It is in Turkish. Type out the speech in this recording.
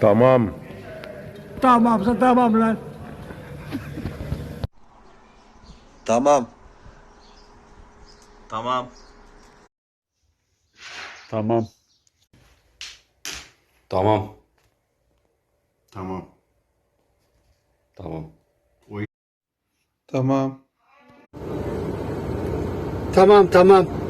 Tamam. Tamamsa tamam lan. Tamam. Tamam. Tamam. Tamam. Tamam. Tamam. Oy. Tamam. Tamam tamam.